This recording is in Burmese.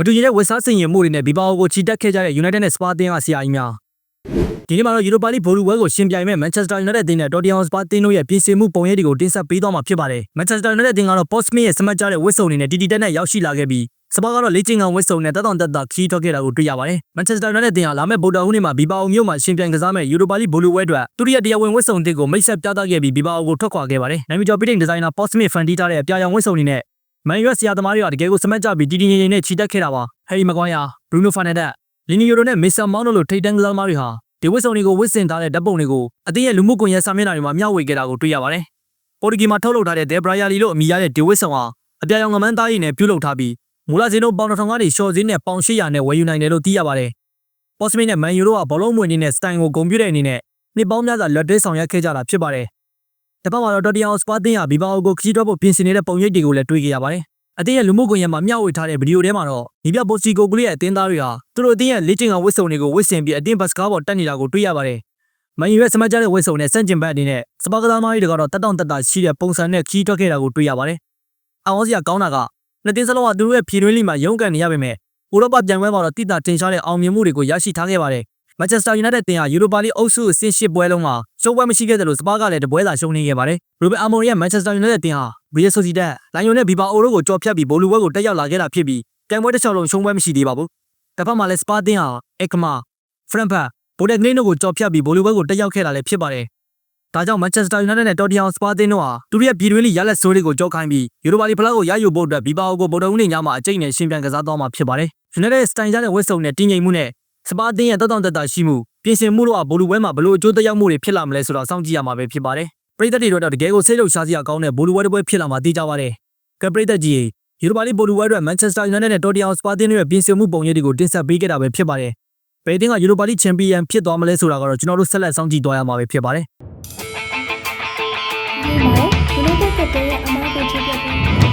မတူညီတဲ့ဝက်စားစင်ရင်မှုတွေနဲ့ဘီဘာအိုကိုချီတက်ခဲ့ကြတဲ့ United နဲ့ Spa အသင်းကဆရာကြီးများဒီနေ့မှာတော့ Europa League ဘောလုံးပွဲကိုရှင်ပြိုင်မဲ့ Manchester United အသင်းနဲ့ Tottenham Hotspur အသင်းတို့ရဲ့ပြင်ဆင်မှုပုံရိပ်တွေကိုတင်ဆက်ပေးသွားမှာဖြစ်ပါတယ်။ Manchester United အသင်းကတော့ Postman ရဲ့စမတ်ကြတဲ့ဝစ်စုံတွေနဲ့တီတီတက်နဲ့ရောက်ရှိလာခဲ့ပြီးစပါကတော့လေ့ကျင့်ခန်းဝစ်စုံနဲ့တက်တောင်တက်တာခီးထွက်ခဲ့တာကိုတွေ့ရပါတယ်။ Manchester United အသင်းကလာမယ့်ဗုဒ္ဓဟူးနေ့မှာဘီဘာအိုမြို့မှာရှင်ပြိုင်ကစားမဲ့ Europa League ဘောလုံးပွဲအတွက်သူတို့ရဲ့တရားဝင်ဝစ်စုံတစ်ကိုမိတ်ဆက်ပြသခဲ့ပြီးဘီဘာအိုကိုထွက်ခွာခဲ့ပါတယ်။နိုင်မီကျော်ပိတိန်ဒီဇိုင်နာ Postman ဖန်တီးထားတဲ့အပြာရောင်ဝစ်စုံတွေနဲ့ မန်ယူဆရာသမားတွေကတကယ်ကိုစမတ်ကြပြီးတီတီငင်ငင်နဲ့ချီတက်ခဲ့တာပါ။ Harry Maguire, Bruno Fernandes, Liniero တို့နဲ့ Mason Mount တို့လိုထိပ်တန်းကစားသမားတွေဟာဒီဝစ်စုံတွေကိုဝစ်ဆင်ထားတဲ့ဓာတ်ပုံတွေကိုအသင်းရဲ့လူမှုကွန်ရက်စာမျက်နှာတွေမှာမျှဝေခဲ့တာကိုတွေ့ရပါတယ်။ပေါ်တူဂီမှာထုတ်လုပ်ထားတဲ့ De Bruyne လို့အမည်ရတဲ့ဒီဝစ်စုံဟာအပြာရောင်ငမန်းသားရည်နဲ့ပြုလုပ်ထားပြီးမူလဈေးနှုန်းပေါင်တစ်ထောင်ကနေရှော့ဈေးနဲ့ပေါင်800နဲ့ဝယ်ယူနိုင်တယ်လို့သိရပါတယ်။ Postman နဲ့ Man U တို့ကဘောလုံးမွေနေတဲ့စတိုင်ကိုဂုဏ်ပြုတဲ့အနေနဲ့နှစ်ပေါင်းများစွာလက်တွဲဆောင်ရွက်ခဲ့ကြတာဖြစ်ပါတယ်။ တစ်ပတ်မှာတော့ Tottenham Hotspur အသင်းဟာဘီဘာအိုကိုခရီးထွက်ဖို့ပြင်ဆင်နေတဲ့ပုံရိပ်တွေကိုလည်းတွေ့ကြရပါတယ်။အသင်းရဲ့လူမှုကွန်ရက်မှာမျှဝေထားတဲ့ဗီဒီယိုထဲမှာတော့ဒီပြပိုစီကိုကလေးရဲ့အသင်းသားတွေဟာသူတို့အသင်းရဲ့လေ့ကျင့်ခန်းဝစ်စုံတွေကိုဝစ်ဆင်ပြီးအသင်းဘတ်စကားပေါ်တက်နေတာကိုတွေ့ရပါတယ်။မန်ယူရဲ့စမတ်ကြတဲ့ဝစ်စုံနဲ့စန့်ကျင်ဘက်အနေနဲ့စပါကစားသမားတွေကတော့တက်တောင့်တက်တာရှိတဲ့ပုံစံနဲ့ခီးထွက်ခဲ့တာကိုတွေ့ရပါတယ်။အောင်စရာကောင်းတာကနှစ်တင်းစလုံးကသူတို့ရဲ့ဖြည့်တွင်းလိမှာရုန်းကန်နေရပေမဲ့ဥရောပပြိုင်ပွဲမှာတော့တိတာတင်ရှားတဲ့အောင်မြင်မှုတွေကိုရရှိထားခဲ့ပါတယ်။ Manchester United တင်ဟာ Europa League အုပ်စုအဆင့်၈ပွဲလုံးမှာရှုံးပွဲမရှိခဲ့တယ်လို့စပါးကလည်းတပွဲသာရှုံးနေခဲ့ပါတယ်။ Ruben Amorim ရဲ့ Manchester United တင်ဟာ Real Sociedad, Lyon နဲ့ Bilbao တို့ကိုကြော်ဖြတ်ပြီးဘိုလ်လူပွဲကိုတက်ရောက်လာခဲ့တာဖြစ်ပြီးပြိုင်ပွဲတစ်ချောင်းလုံးရှုံးပွဲမရှိသေးပါဘူး။တစ်ဖက်မှာလည်း Spa တင်ဟာ Ekma, Frankfurt, Bodeglimt တို့ကိုကြော်ဖြတ်ပြီးဘိုလ်လူပွဲကိုတက်ရောက်ခဲ့တာလည်းဖြစ်ပါတယ်။ဒါကြောင့် Manchester United နဲ့ Tottenham Hotspur တင်တို့ဟာသူတို့ရဲ့ပြည်တွင်းလိရလက်ဆိုးတွေကိုကြောက်ခိုင်းပြီး Europa League ဖလားကိုရယူဖို့အတွက် Bilbao ကိုဗိုလ်တော်ဦးနေညမှာအကျိတ်နဲ့ရှင်ပြန်ကစားသွားမှာဖြစ်ပါတယ်။ United ရဲ့စတိုင်ကြတဲ့ဝစ်စုံနဲ့တည်ငြိမ်မှုနဲ့ စပါးအသင်းရဲ့တောက်တောင့်တက်တာရှိမှုပြင်ဆင်မှုတို့ကဘိုလူပွဲမှာဘလို့အကျိုးသက်ရောက်မှုတွေဖြစ်လာမလဲဆိုတာစောင့်ကြည့်ရမှာပဲဖြစ်ပါတယ်။ပရိသတ်တွေတော့တကယ်ကိုစိတ်လှုပ်ရှားစရာကောင်းတဲ့ဘိုလူပွဲတစ်ပွဲဖြစ်လာမှာသိကြပါတယ်။ကပရိသတ်ကြီးယူရိုပါလိဘိုလူပွဲအတွက် Manchester United နဲ့ Tottenham Hotspur တင်းတို့ရဲ့ပြင်ဆင်မှုပုံရိပ်တွေကိုတင်ဆက်ပေးခဲ့တာပဲဖြစ်ပါတယ်။ဘယ်တင်းကယူရိုပါလိချန်ပီယံဖြစ်သွားမလဲဆိုတာကတော့ကျွန်တော်တို့ဆက်လက်စောင့်ကြည့်သွားရမှာပဲဖြစ်ပါတယ်။ဒီမှာ United ကတည်းကအမားကိုချပြပေး